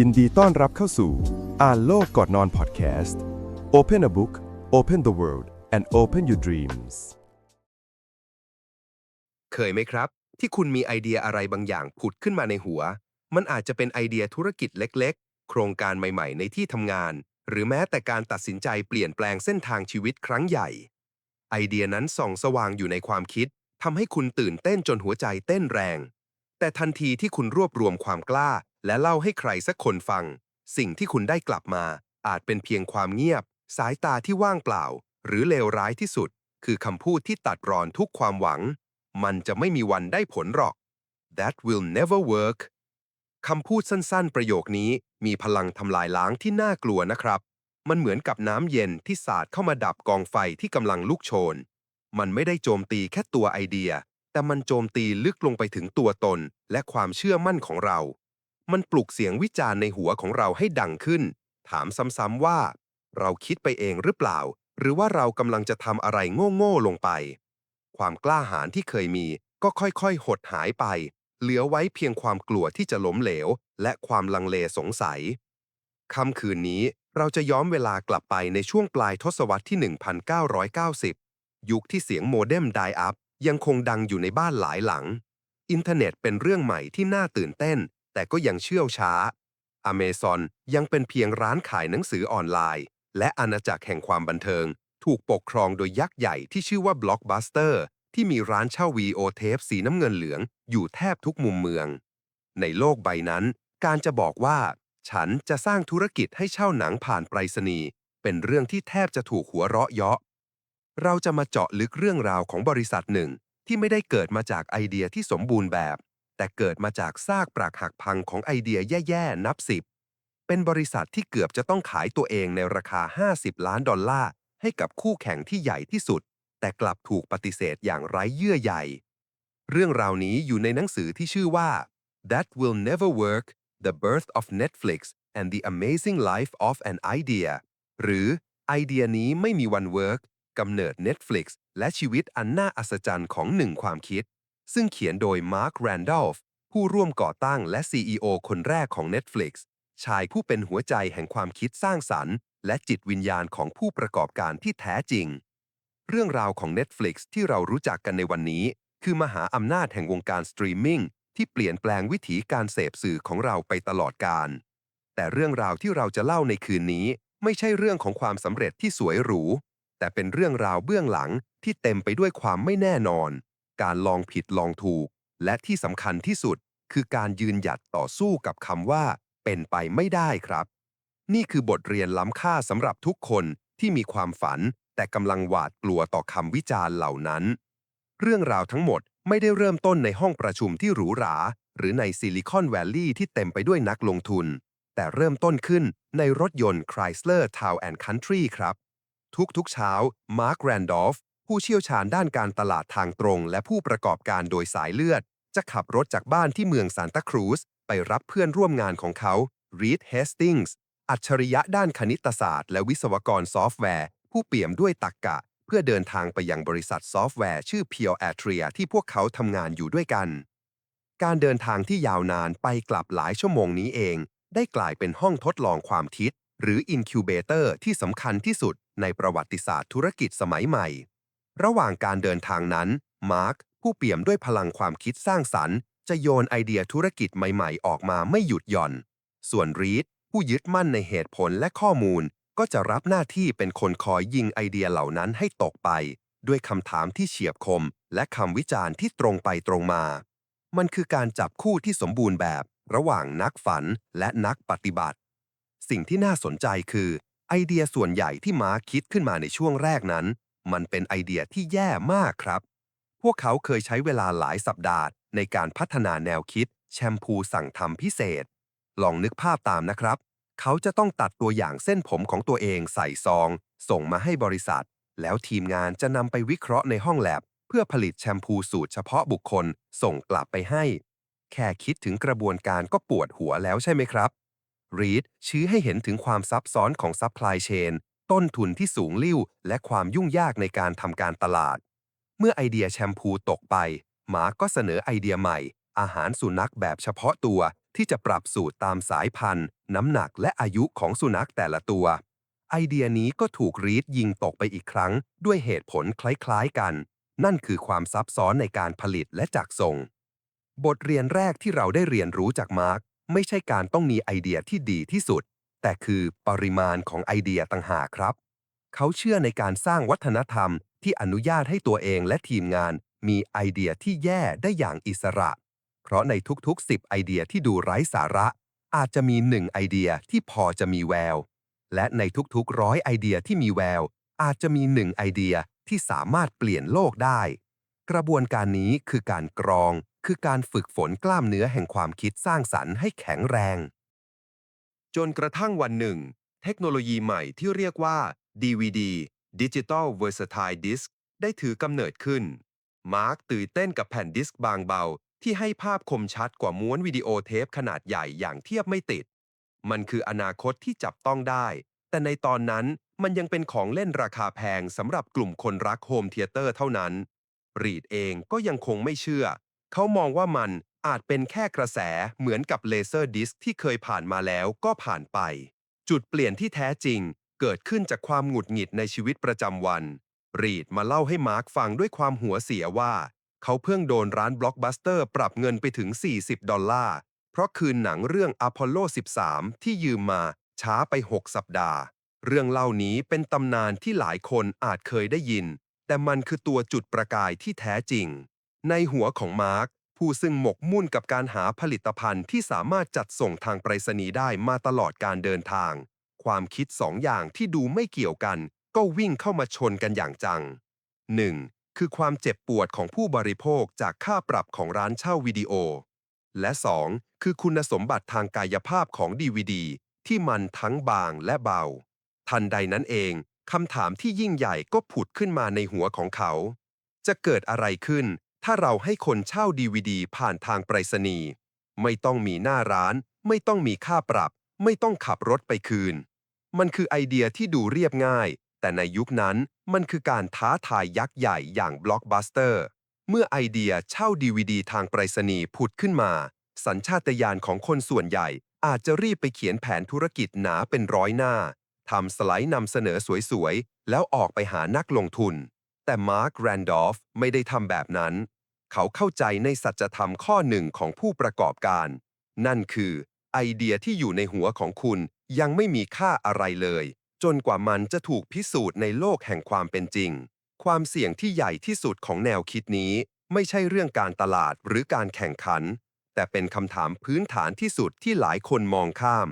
ยินดีต้อนรับเข้าสู่ อ่านโลกก่อนนอนพอดแคสต์ Open a book Open the world and open your dreams เคยไหมครับ ที่คุณมีไอเดียอะไรบางอย่างผุดขึ้นมาในหัว มันอาจจะเป็นไอเดียธุรกิจเล็ก ๆ โครงการใหม่ ๆ ในที่ทำงาน หรือแม้แต่การตัดสินใจเปลี่ยนแปลงเส้นทางชีวิตครั้งใหญ่ ไอเดียนั้นส่องสว่างอยู่ในความคิดทำให้คุณตื่นเต้นจนหัวใจเต้นแรง แต่ทันทีที่คุณรวบรวมความกล้า และเล่าให้ใครสักคนฟัง สิ่งที่คุณได้กลับมา อาจเป็นเพียงความเงียบ สายตาที่ว่างเปล่า หรือเลวร้ายที่สุด คือคำพูดที่ตัดรอนทุกความหวัง มันจะไม่มีวันได้ผลหรอก That will never work คำพูดสั้นๆ ประโยคนี้มีพลังทำลายล้างที่น่ากลัวนะครับ มันเหมือนกับน้ำเย็นที่สาดเข้ามาดับกองไฟที่กำลังลุกโชน มันไม่ได้โจมตีแค่ตัวไอเดีย แต่มันโจมตีลึกลงไปถึงตัวตนและความเชื่อมั่นของเรา มันปลุกเสียงวิจารณ์ในหัวของเราให้ดังขึ้น ถามซ้ำๆว่า เราคิดไปเองหรือเปล่า หรือว่าเรากำลังจะทำอะไรโง่ๆลงไป ความกล้าหาญที่เคยมีก็ค่อยๆ หดหายไป เหลือไว้เพียงความกลัวที่จะล้มเหลว และความลังเลสงสัยค่ำคืนนี้เราจะย้อนเวลากลับไปในช่วงปลายทศวรรษที่ 1990 ยุคที่เสียงโมเด็มไดอัพยังคงดังอยู่ในบ้านหลายหลัง อินเทอร์เน็ตเป็นเรื่องใหม่ที่น่าตื่นเต้น แต่ก็ยังเชื่องช้า อเมซอนยังเป็นเพียงร้านขายหนังสือออนไลน์ และอาณาจักรแห่งความบันเทิง ถูกปกครองโดยยักษ์ใหญ่ที่ชื่อว่า Blockbuster ที่มีร้านเช่าวีโอเทปสีน้ำเงินเหลือง อยู่แทบทุกมุมเมือง ในโลกใบนั้น การจะบอกว่า ฉันจะสร้างธุรกิจให้เช่าหนังผ่านไปรษณีย์เป็นเรื่องที่แทบจะถูกหัวเราะเยาะ เราจะมาเจาะลึกเรื่องราวของบริษัทหนึ่งที่ไม่ได้เกิดมาจากไอเดียที่สมบูรณ์แบบ แต่เกิดมาจากซากปรักหักพังของไอเดียแย่ๆ นับสิบ เป็นบริษัทที่เกือบจะต้องขายตัวเองในราคา 50 ล้านดอลลาร์ให้กับคู่แข่งที่ใหญ่ที่สุด แต่กลับถูกปฏิเสธอย่างไร้เยื่อใยเรื่องราวนี้อยู่ในหนังสือที่ชื่อว่า That Will Never Work The Birth of Netflix and the Amazing Life of an Idea หรือไอเดียนี้ไม่มีวันเวิร์กกำเนิด Netflix และชีวิตอันน่าอัศจรรย์ของหนึ่งความคิด ซึ่งเขียนโดย Mark Randolph ผู้ร่วมก่อตั้งและ CEO คนแรกของ Netflix ชายผู้เป็นหัวใจแห่งความคิดสร้างสรรค์ และจิตวิญญาณของผู้ประกอบการที่แท้จริง เรื่องราวของ Netflix ที่เรารู้จักกันในวันนี้ คือมหาอำนาจแห่งวงการสตรีมมิ่งที่เปลี่ยนแปลงวิถีการเสพสื่อของเราไปตลอดกาลแต่เรื่องราวที่เราจะเล่าในคืนนี้ ไม่ใช่เรื่องของความสำเร็จที่สวยหรู แต่เป็นเรื่องราวเบื้องหลังที่เต็มไปด้วยความไม่แน่นอน การลองผิดลองถูก และที่สำคัญที่สุดคือการยืนหยัดต่อสู้กับคำว่า เป็นไปไม่ได้ครับ นี่คือบทเรียนล้ำค่าสำหรับทุกคนที่มีความฝัน แต่กำลังหวาดกลัวต่อคำวิจารณ์เหล่านั้น เรื่องราวทั้งหมดไม่ได้เริ่มต้นในห้องประชุมที่หรูหรา หรือในซิลิคอนแวลลีย์ที่เต็มไปด้วยนักลงทุน แต่เริ่มต้นขึ้นในรถยนต์ Chrysler Town and Country ครับ ทุกๆเช้ามาร์คแรนดอฟ ผู้เชี่ยวชาญด้านการตลาดทางตรง และผู้ประกอบการโดยสายเลือด จะขับรถจากบ้านที่เมืองซานตาครูซไปรับเพื่อนร่วมงานของเขารีดเฮสติงส์อัจฉริยะด้านคณิตศาสตร์ และวิศวกรซอฟต์แวร์ ผู้เปี่ยมด้วยตรรกกะ เพื่อเดินทางไปยังบริษัทซอฟต์แวร์ชื่อ Pure Atria ที่พวกเขาทำงานอยู่ด้วยกัน การเดินทางที่ยาวนานไปกลับหลายชั่วโมงนี้เอง ได้กลายเป็นห้องทดลองความคิด หรือ Incubator ที่สำคัญที่สุดในประวัติศาสตร์ธุรกิจสมัยใหม่ ระหว่างการเดินทางนั้น มาร์คผู้เปี่ยมด้วยพลังความคิดสร้างสรรค์ จะโยนไอเดียธุรกิจใหม่ๆ ออกมาไม่หยุดหย่อน ส่วนรีดผู้ยึดมั่นในเหตุผลและข้อมูล ก็จะรับหน้าที่เป็นคนคอยยิงไอเดียเหล่านั้นให้ตกไป ด้วยคำถามที่เฉียบคม และคำวิจารณ์ที่ตรงไปตรงมา มันคือการจับคู่ที่สมบูรณ์แบบ ระหว่างนักฝันและนักปฏิบัติ สิ่งที่น่าสนใจคือ ไอเดียส่วนใหญ่ที่มาร์คคิดขึ้นมาในช่วงแรกนั้น มันเป็นไอเดียที่แย่มากครับ พวกเขาเคยใช้เวลาหลายสัปดาห์ในการพัฒนาแนวคิด แชมพูสั่งทำพิเศษ ลองนึกภาพตามนะครับ เขาจะต้องตัดตัวอย่างเส้นผมของตัวเองใส่ซอง ส่งมาให้บริษัท แล้วทีมงานจะนำไปวิเคราะห์ในห้องแลบ เพื่อผลิตแชมพูสูตรเฉพาะบุคคล ส่งกลับไปให้ แค่คิดถึงกระบวนการก็ปวดหัวแล้วใช่ไหมครับรีดชี้ให้เห็นถึงความซับซ้อนของซัพพลายเชน ต้นทุนที่สูงลิ่วและความยุ่งยากในการทำการตลาด เมื่อไอเดียแชมพูตกไป หมากก็เสนอไอเดียใหม่ อาหารสุนัขแบบเฉพาะตัวที่จะปรับสูตรตามสายพันธุ์ น้ำหนักและอายุของสุนัขแต่ละตัว ไอเดียนี้ก็ถูกรีดยิงตกไปอีกครั้ง ด้วยเหตุผลคล้ายๆกัน นั่นคือความซับซ้อนในการผลิตและจักส่ง บทเรียนแรกที่เราได้เรียนรู้จากมาร์กไม่ใช่การต้องมีไอเดียที่ดีที่สุด แต่คือปริมาณของไอเดียต่างหากครับ เขาเชื่อในการสร้างวัฒนธรรมที่อนุญาตให้ตัวเองและทีมงานมีไอเดียที่แย่ได้อย่างอิสระ เพราะในทุกๆ 10 ไอเดียที่ดูไร้สาระ อาจจะมีหนึ่งไอเดียที่พอจะมีแวว และในทุกๆร้อยไอเดียที่มีแวว อาจจะมีหนึ่งไอเดียที่สามารถเปลี่ยนโลกได้ กระบวนการนี้คือการกรอง คือการฝึกฝนกล้ามเนื้อแห่งความคิดสร้างสรรค์ให้แข็งแรง จนกระทั่งวันหนึ่ง เทคโนโลยีใหม่ที่เรียกว่า DVD Digital Versatile Disc ได้ถือกำเนิดขึ้น มาร์คตื่นเต้นกับแผ่นดิสก์บางเบา ที่ให้ภาพคมชัดกว่าม้วนวิดีโอเทปขนาดใหญ่อย่างเทียบไม่ติด มันคืออนาคตที่จับต้องได้ แต่ในตอนนั้นมันยังเป็นของเล่นราคาแพงสำหรับกลุ่มคนรักโฮมเธียเตอร์เท่านั้น รีดเองก็ยังคงไม่เชื่อ เขามองว่ามัน อาจเป็นแค่กระแสเหมือนกับเลเซอร์ดิสก์ที่เคยผ่านมาแล้วก็ผ่านไป จุดเปลี่ยนที่แท้จริง เกิดขึ้นจากความหงุดหงิดในชีวิตประจำวัน รีดมาเล่าให้มาร์คฟังด้วยความหัวเสียว่า เขาเพิ่งโดนร้านบล็อกบัสเตอร์ปรับเงินไปถึง 40 ดอลลาร์ เพราะคืนหนังเรื่องอพอลโล 13 ที่ยืมมาช้าไป 6 สัปดาห์ เรื่องเล่านี้เป็นตำนานที่หลายคนอาจเคยได้ยิน แต่มันคือตัวจุดประกายที่แท้จริง ในหัวของมาร์ค ผู้ซึ่งหมกมุ่นกับการหาผลิตภัณฑ์ที่สามารถจัดส่งทางไปรษณีย์ได้มาตลอดการเดินทาง ความคิดสองอย่างที่ดูไม่เกี่ยวกัน ก็วิ่งเข้ามาชนกันอย่างจัง 1. คือความเจ็บปวดของผู้บริโภคจากค่าปรับของร้านเช่าวิดีโอ และ 2. คือคุณสมบัติทางกายภาพของ DVD ที่มันทั้งบางและเบา ทันใดนั้นเองคำถามที่ยิ่งใหญ่ก็ผุดขึ้นมาในหัวของเขา จะเกิดอะไรขึ้น ถ้าเราให้คนเช่า DVD ผ่านทางไปรษณีย์ไม่ต้องมีหน้าร้าน ไม่ต้องมีค่าปรับ ไม่ต้องขับรถไปคืน มันคือไอเดียที่ดูเรียบง่าย แต่ในยุคนั้นมันคือการท้าทายยักษ์ใหญ่อย่างบล็อกบัสเตอร์เมื่อไอเดียเช่า DVD ทางไปรษณีย์ผุดขึ้นมา สัญชาตญาณของคนส่วนใหญ่ อาจจะรีบไปเขียนแผนธุรกิจหนาเป็นร้อยหน้าทำสไลด์นำเสนอสวยๆ แล้วออกไปหานักลงทุน แต่มาร์คแรนดอฟไม่ได้ทำแบบนั้น เขาเข้าใจในสัจธรรมข้อหนึ่งของผู้ประกอบการ นั่นคือ ไอเดียที่อยู่ในหัวของคุณยังไม่มีค่าอะไรเลย จนกว่ามันจะถูกพิสูจน์ในโลกแห่งความเป็นจริง ความเสี่ยงที่ใหญ่ที่สุดของแนวคิดนี้ ไม่ใช่เรื่องการตลาดหรือการแข่งขัน แต่เป็นคำถามพื้นฐานที่สุดที่หลายคนมองข้าม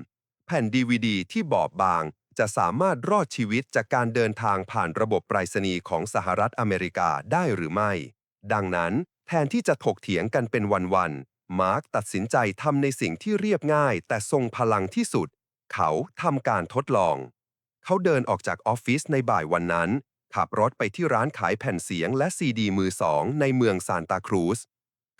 แผ่น DVD ที่บอบบาง จะสามารถรอดชีวิตจากการเดินทางผ่านระบบไปรษณีย์ของสหรัฐอเมริกาได้หรือไม่ ดังนั้น แทนที่จะถกเถียงกันเป็นวันๆ มาร์กตัดสินใจทำในสิ่งที่เรียบง่าย แต่ทรงพลังที่สุด เขาทำการทดลอง เขาเดินออกจากออฟฟิศในบ่ายวันนั้น ขับรถไปที่ร้านขายแผ่นเสียงและซีดีมือสองในเมืองซานตาครูซ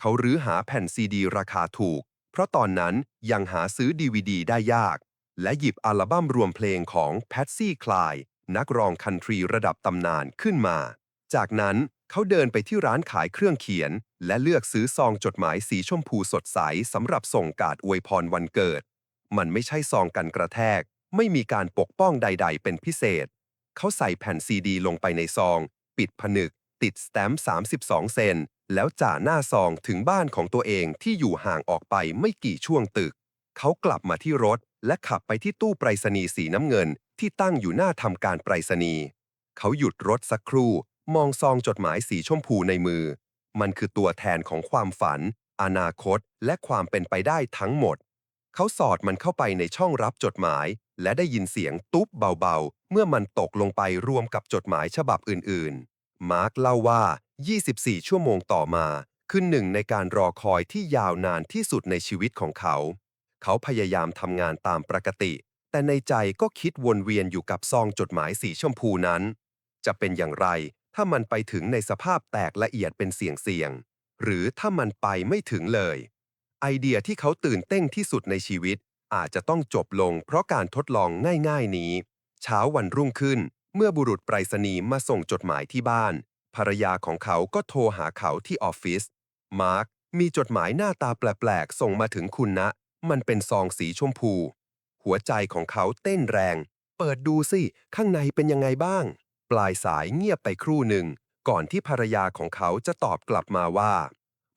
เขารื้อหาแผ่นซีดีราคาถูก เพราะตอนนั้นยังหาซื้อดีวดีได้ยาก และหยิบอัลบั้มรวมเพลงของแพตซี่คลายนักร้องคันทรีระดับตำนานขึ้นมา จากนั้นเขาเดินไปที่ร้านขายเครื่องเขียน และเลือกซื้อซองจดหมายสีชมพูสดใสสำหรับส่งการ์ดอวยพรวันเกิด มันไม่ใช่ซองกันกระแทก ไม่มีการปกป้องใด ๆ เป็นพิเศษ เขาใส่แผ่นซีดีลงไปในซอง ปิดผนึก ติดสแตมป์32 เซน แล้วจ่าหน้าซองถึงบ้านของตัวเองที่อยู่ห่างออกไปไม่กี่ช่วงตึก เขากลับมาที่รถ และขับไปที่ตู้ไปรษณีย์สีน้ำเงินที่ตั้งอยู่หน้าทำการไปรษณีย์เขาหยุดรถสักครู่ มองซองจดหมายสีชมพูในมือ มันคือตัวแทนของความฝัน อนาคต และความเป็นไปได้ทั้งหมด เขาสอดมันเข้าไปในช่องรับจดหมาย และได้ยินเสียงตุ๊บเบาๆ เมื่อมันตกลงไปรวมกับจดหมายฉบับอื่นๆ มาร์คเล่าว่า 24 ชั่วโมงต่อมาคือหนึ่งในการรอคอยที่ยาวนานที่สุดในชีวิตของเขา เขาพยายามทำงานตามปกติ แต่ในใจก็คิดวนเวียนอยู่กับซองจดหมายสีชมพูนั้น จะเป็นอย่างไรถ้ามันไปถึงในสภาพแตกละเอียดเป็นเสียงๆหรือถ้ามันไปไม่ถึงเลย ไอเดียที่เขาตื่นเต้นที่สุดในชีวิต อาจจะต้องจบลงเพราะการทดลองง่ายๆนี้ เช้าวันรุ่งขึ้น เมื่อบุรุษไปรษณีย์มาส่งจดหมายที่บ้าน ภรรยาของเขาก็โทรหาเขาที่ออฟฟิศมาร์คมีจดหมายหน้าตาแปลกๆ ส่งมาถึงคุณนะ มันเป็นซองสีชมพู หัวใจของเขาเต้นแรง เปิดดูสิ ข้างในเป็นยังไงบ้าง ปลายสายเงียบไปครู่หนึ่ง ก่อนที่ภรรยาของเขาจะตอบกลับมาว่า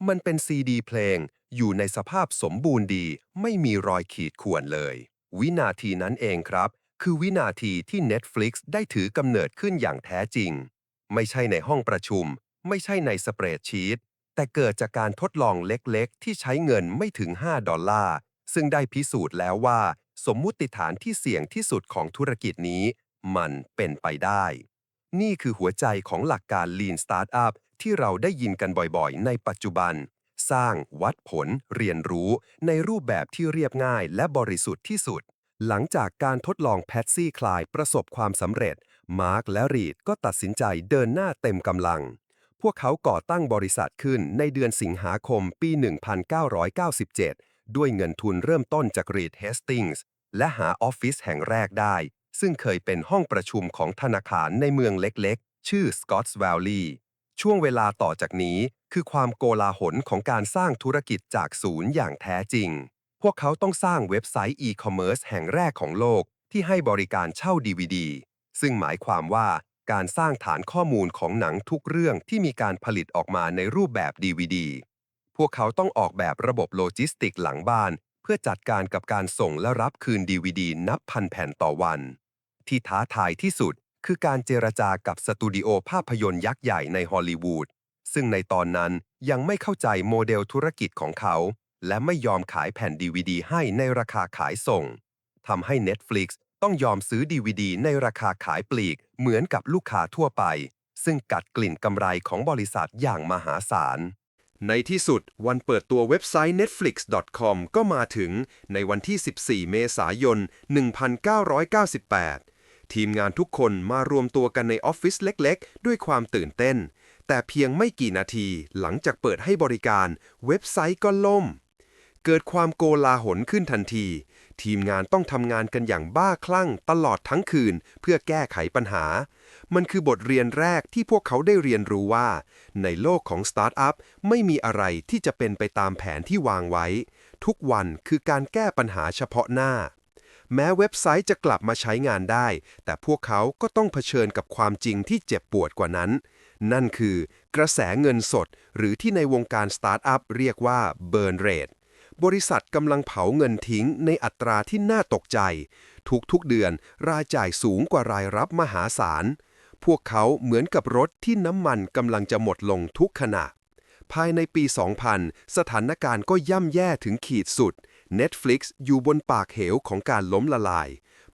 มันเป็นซีดีเพลง อยู่ในสภาพสมบูรณ์ดี ไม่มีรอยขีดข่วนเลย วินาทีนั้นเองครับ คือวินาทีที่ Netflix ได้ถือกำเนิดขึ้นอย่างแท้จริง ไม่ใช่ในห้องประชุม ไม่ใช่ในสเปรดชีตแต่เกิดจากการทดลองเล็กๆ ที่ใช้เงินไม่ถึง 5 ดอลลาร์ ซึ่งได้พิสูจน์แล้วว่า สมมุติฐานที่เสี่ยงที่สุดของธุรกิจนี้ มันเป็นไปได้ นี่คือหัวใจของหลักการ Lean Startup ที่เราได้ยินกันบ่อยๆ ในปัจจุบัน สร้างวัดผลเรียนรู้ในรูปแบบที่เรียบง่ายและบริสุทธิ์ที่สุด หลังจากการทดลองแพทซี่คลายประสบความสำเร็จ มาร์คและรีดก็ตัดสินใจเดินหน้าเต็มกำลัง พวกเขาก่อตั้งบริษัทขึ้นในเดือนสิงหาคมปี 1997 ด้วยเงินทุนเริ่มต้นจากรีดเฮสติงส์และหาออฟฟิศแห่งแรกได้ ซึ่งเคยเป็นห้องประชุมของธนาคารในเมืองเล็กๆ ชื่อ Scotts Valley ช่วงเวลาต่อจากนี้คือความโกลาหลของการสร้างธุรกิจจากศูนย์อย่างแท้จริง พวกเขาต้องสร้างเว็บไซต์อีคอมเมิร์ซแห่งแรกของโลกที่ให้บริการเช่า DVD ซึ่งหมายความว่าการสร้างฐานข้อมูลของหนังทุกเรื่องที่มีการผลิตออกมาในรูปแบบ DVD พวกเขาต้องออกแบบระบบโลจิสติกหลังบ้าน เพื่อจัดการกับการส่งและรับคืน DVD นับพันแผ่นต่อวัน ที่ท้าทายที่สุดคือการเจรจากับสตูดิโอภาพยนตร์ยักษ์ใหญ่ในฮอลลีวูดซึ่งในตอนนั้นยังไม่เข้าใจโมเดลธุรกิจของเขา และไม่ยอมขายแผ่น DVD ให้ในราคาขายส่งทำให้ Netflix ต้องยอมซื้อ DVD ในราคาขายปลีกเหมือนกับลูกค้าทั่วไป ซึ่งกัดกลิ่นกำไรของบริษัทอย่างมหาศาล ในที่สุดวันเปิดตัวเว็บไซต์ netflix.com ก็มาถึงในวันที่ 14 เมษายน 1998 ทีมงานทุกคนมารวมตัวกันในออฟฟิศเล็กๆ ด้วยความตื่นเต้น แต่เพียงไม่กี่นาทีหลังจากเปิดให้บริการ เว็บไซต์ก็ล่ม เกิดความโกลาหลขึ้นทันที ทีมงานต้องทำงานกันอย่างบ้าคลั่งตลอดทั้งคืน เพื่อแก้ไขปัญหา มันคือบทเรียนแรกที่พวกเขาได้เรียนรู้ว่า ในโลกของสตาร์ทอัพไม่มีอะไรที่จะเป็นไปตามแผนที่วางไว้ ทุกวันคือการแก้ปัญหาเฉพาะหน้า แม้เว็บไซต์จะกลับมาใช้งานได้ แต่พวกเขาก็ต้องเผชิญกับความจริงที่เจ็บปวดกว่านั้นนั่นคือกระแสเงินสด หรือที่ในวงการสตาร์ทอัพเรียกว่า burn rate บริษัทกำลังเผาเงินทิ้งในอัตราที่น่าตกใจ ทุกๆเดือนรายจ่ายสูงกว่ารายรับมหาศาล พวกเขาเหมือนกับรถที่น้ำมันกำลังจะหมดลงทุกขณะ ภายในปี 2000 สถานการณ์ก็ย่ำแย่ถึงขีดสุด Netflix อยู่บนปากเหวของการล้มละลาย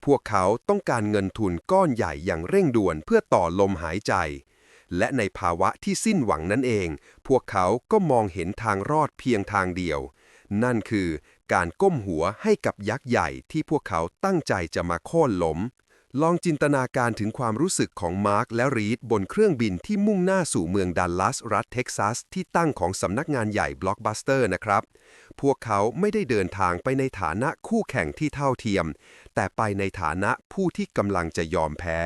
พวกเขาต้องการเงินทุนก้อนใหญ่อย่างเร่งด่วนเพื่อต่อลมหายใจ และในภาวะที่สิ้นหวังนั่นเอง พวกเขาก็มองเห็นทางรอดเพียงทางเดียว นั่นคือการก้มหัวให้กับยักษ์ใหญ่ที่พวกเขาตั้งใจจะมาโค่นล้ม ลองจินตนาการถึงความรู้สึกของมาร์คและรีดบนเครื่องบินที่มุ่งหน้าสู่เมืองดัลลัสรัฐเท็กซัส ที่ตั้งของสำนักงานใหญ่บล็อกบัสเตอร์นะครับ พวกเขาไม่ได้เดินทางไปในฐานะคู่แข่งที่เท่าเทียม แต่ไปในฐานะผู้ที่กำลังจะยอมแพ้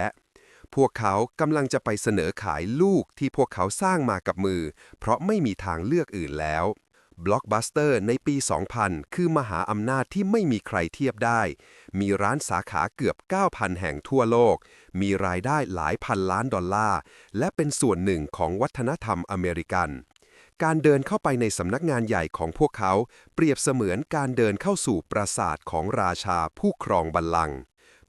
พวกเขากำลังจะไปเสนอขายลูกที่พวกเขาสร้างมากับมือ เพราะไม่มีทางเลือกอื่นแล้ว Blockbuster ในปี 2000 คือมหาอำนาจที่ไม่มีใครเทียบได้ มีร้านสาขาเกือบ 9,000 แห่งทั่วโลก มีรายได้หลายพันล้านดอลลาร์ และเป็นส่วนหนึ่งของวัฒนธรรมอเมริกัน การเดินเข้าไปในสำนักงานใหญ่ของพวกเขา เปรียบเสมือนการเดินเข้าสู่ปราสาทของราชาผู้ครองบัลลังก์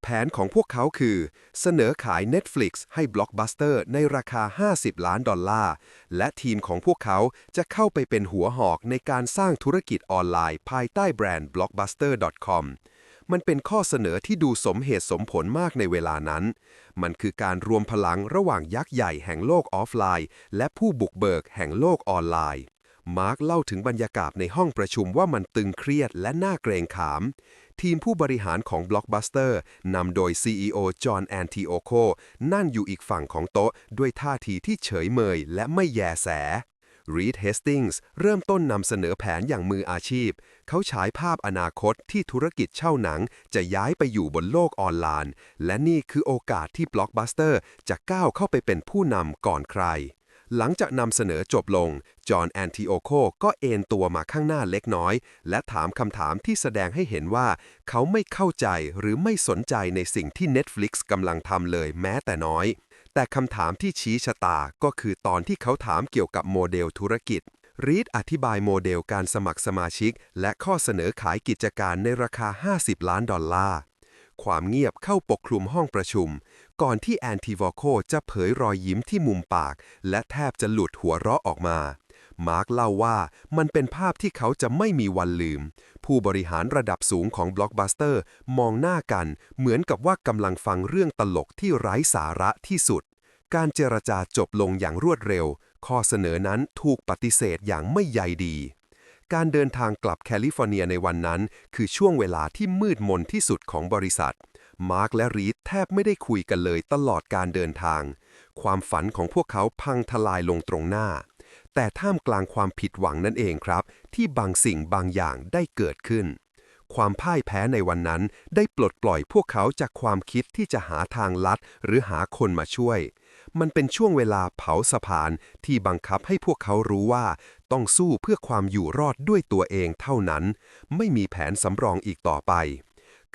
แผนของพวกเขาคือ เสนอขาย Netflix ให้ Blockbuster ในราคา 50 ล้านดอลลาร์ และทีมของพวกเขาจะเข้าไปเป็นหัวหอกในการสร้างธุรกิจออนไลน์ ภายใต้แบรนด์ blockbuster.com มันเป็นข้อเสนอที่ดูสมเหตุสมผลมากในเวลานั้น มันคือการรวมพลังระหว่างยักษ์ใหญ่แห่งโลกออฟไลน์ และผู้บุกเบิกแห่งโลกออนไลน์ มาร์คเล่าถึงบรรยากาศในห้องประชุมว่ามันตึงเครียดและน่าเกรงขาม ทีมผู้บริหารของ Blockbuster นำโดย CEO จอห์นแอนติโอโคนั่นอยู่อีกฝั่งของโต๊ะ ด้วยท่าทีที่เฉยเมยและไม่แยแส Reed Hastings เริ่มต้นนำเสนอแผนอย่างมืออาชีพ เขาฉายภาพอนาคตที่ธุรกิจเช่าหนัง จะย้ายไปอยู่บนโลกออนไลน์ และนี่คือโอกาสที่ Blockbuster จะก้าวเข้าไปเป็นผู้นำก่อนใคร หลังจากนำเสนอจบลง จอห์นแอนติโอโคก็เอนตัวมาข้างหน้าเล็กน้อย และถามคำถามที่แสดงให้เห็นว่า เขาไม่เข้าใจหรือไม่สนใจในสิ่งที่ Netflix กำลังทำเลยแม้แต่น้อย แต่คำถามที่ชี้ชะตาก็คือตอนที่เขาถามเกี่ยวกับโมเดลธุรกิจรีดอธิบายโมเดลการสมัครสมาชิก และข้อเสนอขายกิจการในราคา 50 ล้านดอลลาร์ ความเงียบเข้าปกคลุมห้องประชุม ก่อนที่แอนติวอโคจะเผยรอยยิ้มที่มุมปาก และแทบจะหลุดหัวเราะออกมา มาร์กเล่าว่ามันเป็นภาพที่เขาจะไม่มีวันลืม ผู้บริหารระดับสูงของบล็อกบัสเตอร์มองหน้ากัน เหมือนกับว่ากำลังฟังเรื่องตลกที่ไร้สาระที่สุด การเจรจาจบลงอย่างรวดเร็ว ข้อเสนอนั้นถูกปฏิเสธอย่างไม่ใยดี การเดินทางกลับแคลิฟอร์เนียในวันนั้น คือช่วงเวลาที่มืดมนที่สุดของบริษัท มาร์กและรีดแทบไม่ได้คุยกันเลยตลอดการเดินทาง ความฝันของพวกเขาพังทลายลงตรงหน้า แต่ท่ามกลางความผิดหวังนั่นเองครับ ที่บางสิ่งบางอย่างได้เกิดขึ้น ความพ่ายแพ้ในวันนั้นได้ปลดปล่อยพวกเขาจากความคิดที่จะหาทางลัดหรือหาคนมาช่วย มันเป็นช่วงเวลาเผาสะพานที่บังคับให้พวกเขารู้ว่า ต้องสู้เพื่อความอยู่รอดด้วยตัวเองเท่านั้น ไม่มีแผนสำรองอีกต่อไป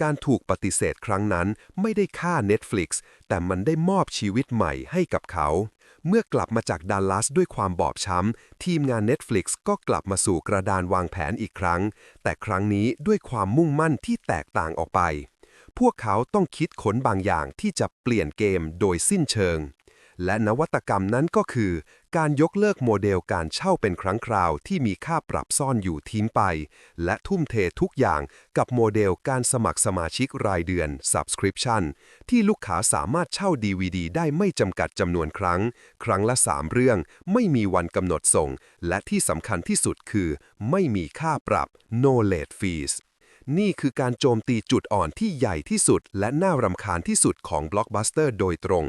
การถูกปฏิเสธครั้งนั้นไม่ได้ฆ่า Netflix แต่มันได้มอบชีวิตใหม่ให้กับเขา เมื่อกลับมาจากดัลลัสด้วยความบอบช้ำ ทีมงาน Netflix ก็กลับมาสู่กระดานวางแผนอีกครั้ง แต่ครั้งนี้ด้วยความมุ่งมั่นที่แตกต่างออกไปพวกเขาต้องคิดขนบางอย่างที่จะเปลี่ยนเกมโดยสิ้นเชิง และนวัตกรรมนั้นก็คือ การยกเลิกโมเดลการเช่าเป็นครั้งคราวที่มีค่าปรับซ่อนอยู่ทิ้งไป และทุ่มเททุกอย่างกับโมเดลการสมัครสมาชิกรายเดือน Subscription ที่ลูกค้าสามารถเช่า DVD ได้ไม่จำกัดจำนวนครั้ง ครั้งละ 3 เรื่อง ไม่มีวันกำหนดส่ง และที่สำคัญที่สุดคือ ไม่มีค่าปรับ no late fees นี่คือการโจมตีจุดอ่อนที่ใหญ่ที่สุด และน่ารำคาญที่สุดของ Blockbuster โดยตรง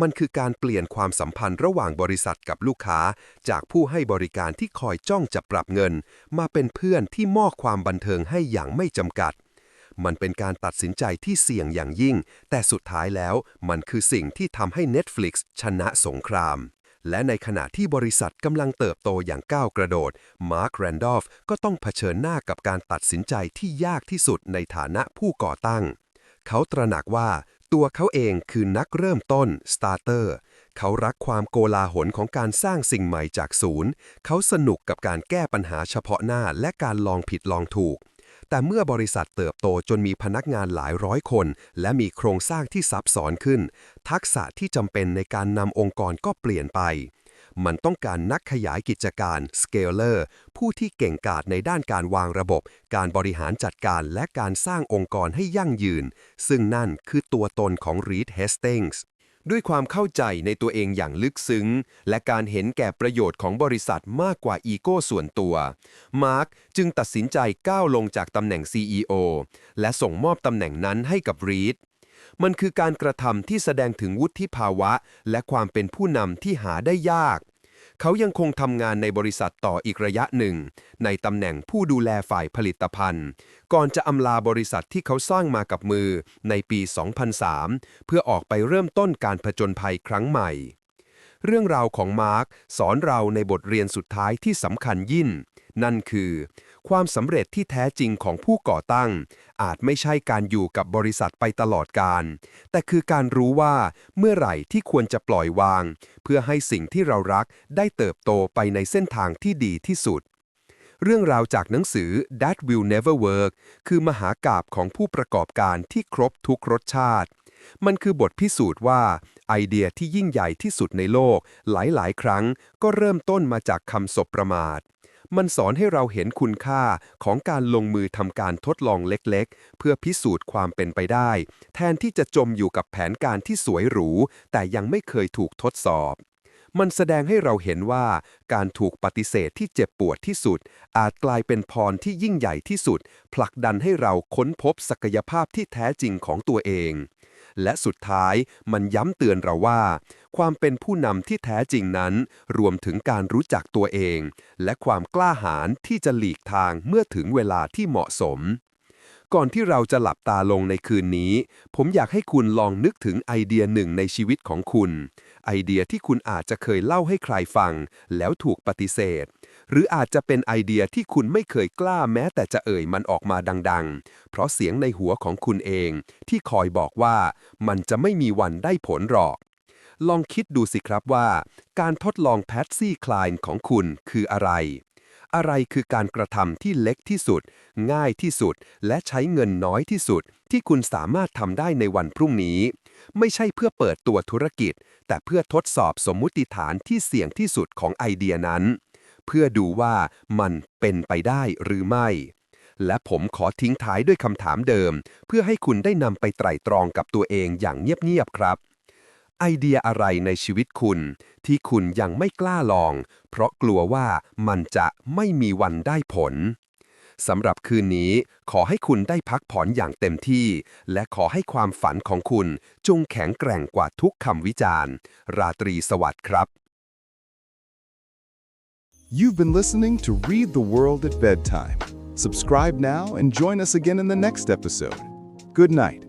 มันคือการเปลี่ยนความสัมพันธ์ระหว่างบริษัทกับลูกค้า จากผู้ให้บริการที่คอยจ้องจะปรับเงิน มาเป็นเพื่อนที่มอบความบันเทิงให้อย่างไม่จำกัด มันเป็นการตัดสินใจที่เสี่ยงอย่างยิ่ง แต่สุดท้ายแล้วมันคือสิ่งที่ทำให้ Netflix ชนะสงครามและในขณะที่บริษัทกำลังเติบโตอย่างก้าวกระโดด มาร์คแรนดอฟก็ต้องเผชิญหน้ากับการตัดสินใจที่ยากที่สุดในฐานะผู้ก่อตั้ง เขาตระหนักว่า ตัวเขาเองคือนักเริ่มต้นสตาร์เตอร์เขารักความโกลาหลของการสร้างสิ่งใหม่จากศูนย์ เขาสนุกกับการแก้ปัญหาเฉพาะหน้าและการลองผิดลองถูก แต่เมื่อบริษัทเติบโตจนมีพนักงานหลายร้อยคน และมีโครงสร้างที่ซับซ้อนขึ้น ทักษะที่จำเป็นในการนำองค์กรก็เปลี่ยนไป มันต้องการนักขยายกิจการ Scaler ผู้ที่เก่งกาจในด้านการวางระบบ การบริหารจัดการและการสร้างองค์กรให้ยั่งยืน ซึ่งนั่นคือตัวตนของ Reed Hastings ด้วยความเข้าใจในตัวเองอย่างลึกซึ้ง และการเห็นแก่ประโยชน์ของบริษัทมากกว่าอีโก้ส่วนตัว มาร์คจึงตัดสินใจก้าวลงจากตำแหน่ง CEO และส่งมอบตำแหน่งนั้นให้กับรีดมันคือการกระทำที่แสดงถึงวุฒิภาวะ และความเป็นผู้นำที่หาได้ยาก เขายังคงทำงานในบริษัทต่ออีกระยะหนึ่ง ในตำแหน่งผู้ดูแลฝ่ายผลิตภัณฑ์ ก่อนจะอำลาบริษัทที่เขาสร้างมากับมือในปี 2003 เพื่อออกไปเริ่มต้นการผจญภัยครั้งใหม่ เรื่องราวของมาร์คสอนเราในบทเรียนสุดท้ายที่สำคัญยิ่ง นั่นคือ ความสำเร็จที่แท้จริงของผู้ก่อตั้ง อาจไม่ใช่การอยู่กับบริษัทไปตลอดการ แต่คือการรู้ว่าเมื่อไหร่ที่ควรจะปล่อยวาง เพื่อให้สิ่งที่เรารักได้เติบโตไปในเส้นทางที่ดีที่สุดเรื่องราวจากหนังสือ That Will Never Work คือมหากาบของผู้ประกอบการที่ครบทุกรสชาติ มันคือบทพิสูจน์ว่า ไอเดียที่ยิ่งใหญ่ที่สุดในโลก หลายๆ ครั้งก็เริ่มต้นมาจากคำสบประมาท มันสอนให้เราเห็นคุณค่าของการลงมือทำการทดลองเล็กๆ เพื่อพิสูจน์ความเป็นไปได้ แทนที่จะจมอยู่กับแผนการที่สวยหรู แต่ยังไม่เคยถูกทดสอบ มันแสดงให้เราเห็นว่า การถูกปฏิเสธที่เจ็บปวดที่สุด อาจกลายเป็นพรที่ยิ่งใหญ่ที่สุด ผลักดันให้เราค้นพบศักยภาพที่แท้จริงของตัวเอง และสุดท้ายมันย้ำเตือนเราว่า ความเป็นผู้นำที่แท้จริงนั้น รวมถึงการรู้จักตัวเอง และความกล้าหาญที่จะหลีกทางเมื่อถึงเวลาที่เหมาะสม ก่อนที่เราจะหลับตาลงในคืนนี้ ผมอยากให้คุณลองนึกถึงไอเดียหนึ่งในชีวิตของคุณ ไอเดียที่คุณอาจจะเคยเล่าให้ใครฟัง แล้วถูกปฏิเสธ หรืออาจจะเป็นไอเดียที่คุณไม่เคยกล้าแม้แต่จะเอ่ยมันออกมาดัง ๆ เพราะเสียงในหัวของคุณเองที่คอยบอกว่ามันจะไม่มีวันได้ผลหรอก ลองคิดดูสิครับว่า การทดลองแพทซี่คลายของคุณคืออะไร อะไรคือการกระทำที่เล็กที่สุด ง่ายที่สุด และใช้เงินน้อยที่สุด ที่คุณสามารถทำได้ในวันพรุ่งนี้ ไม่ใช่เพื่อเปิดตัวธุรกิจ แต่เพื่อทดสอบสมมุติฐานที่เสี่ยงที่สุดของไอเดียนั้น เพื่อดูว่ามันเป็นไปได้หรือไม่ และผมขอทิ้งท้ายด้วยคำถามเดิม เพื่อให้คุณได้นำไปไตร่ตรองกับตัวเองอย่างเงียบๆครับ ไอเดียอะไรในชีวิตคุณ ที่คุณยังไม่กล้าลอง เพราะกลัวว่ามันจะไม่มีวันได้ผลสำหรับคืนนี้ขอให้คุณได้พักผ่อนอย่างเต็มที่ และขอให้ความฝันของคุณจงแข็งแกร่งกว่าทุกคำวิจารณ์ ราตรีสวัสดิ์ครับ You've been listening to Read the World at Bedtime. Subscribe now and join us again in the next episode. Good night.